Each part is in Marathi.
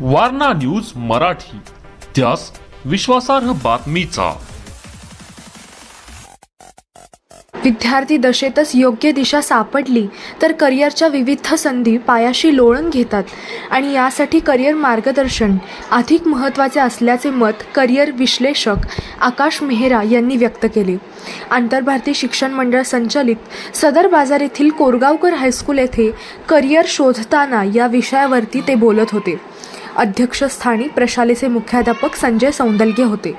वारणा न्यूज मराठी. त्यास विश्वासार्ह बातमीचा. विद्यार्थी दशेतच योग्य दिशा सापडली तर करिअरच्या विविध संधी पायाशी लोळण घेतात. आणि यासाठी करिअर मार्गदर्शन अधिक महत्त्वाचे असल्याचे मत करिअर विश्लेषक आकाश मेहरा यांनी व्यक्त केले. आंतरभारतीय शिक्षण मंडळ संचलित सदर बाजार येथील कोरगावकर हायस्कूल येथे करिअर शोधताना या विषयावरती ते बोलत होते. अध्यक्षस्थानी प्रशालेचे मुख्याध्यापक संजय सौंदलगे होते.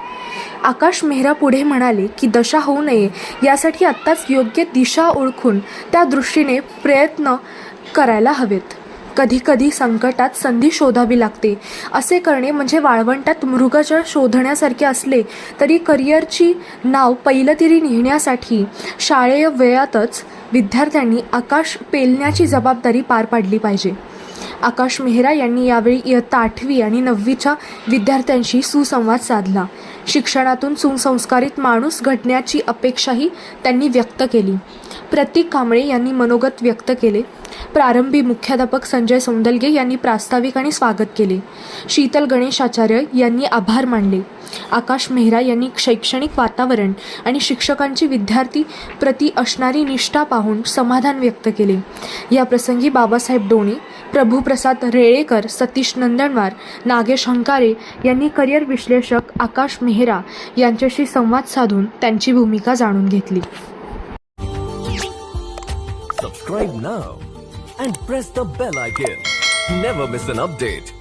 आकाश मेहरा पुढे म्हणाले की दशा होऊ नये. यासाठी आत्ताच योग्य दिशा ओळखून त्या दृष्टीने प्रयत्न करायला हवेत. कधीकधी संकटात संधी शोधावी लागते. असे करणे म्हणजे वाळवंटात मृगजळ शोधण्यासारखे असले तरी करिअरची नाव पहिलं नेण्यासाठी शाळेय वेळातच विद्यार्थ्यांनी आकाश पेलण्याची जबाबदारी पार पाडली पाहिजे. आकाश मेहरा यांनी यावेळी इयत्ता आठवी आणि नववीच्या विद्यार्थ्यांशी सुसंवाद साधला. शिक्षणातून सुसंस्कारित माणूस घडण्याची अपेक्षाही त्यांनी व्यक्त केली. प्रतीक कांबळे यांनी मनोगत व्यक्त केले. प्रारंभी मुख्याध्यापक संजय सौंदलगे यांनी प्रास्ताविक आणि स्वागत केले. शीतल गणेशाचार्य यांनी आभार मानले. आकाश मेहरा यांनी शैक्षणिक वातावरण आणि शिक्षकांची विद्यार्थी प्रति असणारी निष्ठा पाहून समाधान व्यक्त केले. या प्रसंगी बाबासाहेब डोणे प्रभुप्रसाद रेळेकर सतीश नंदनवार नागेश हंकारे यांनी करिअर विश्लेषक आकाश मेहरा यांच्याशी संवाद साधून त्यांची भूमिका जाणून घेतली. Subscribe now and press the bell icon never miss an update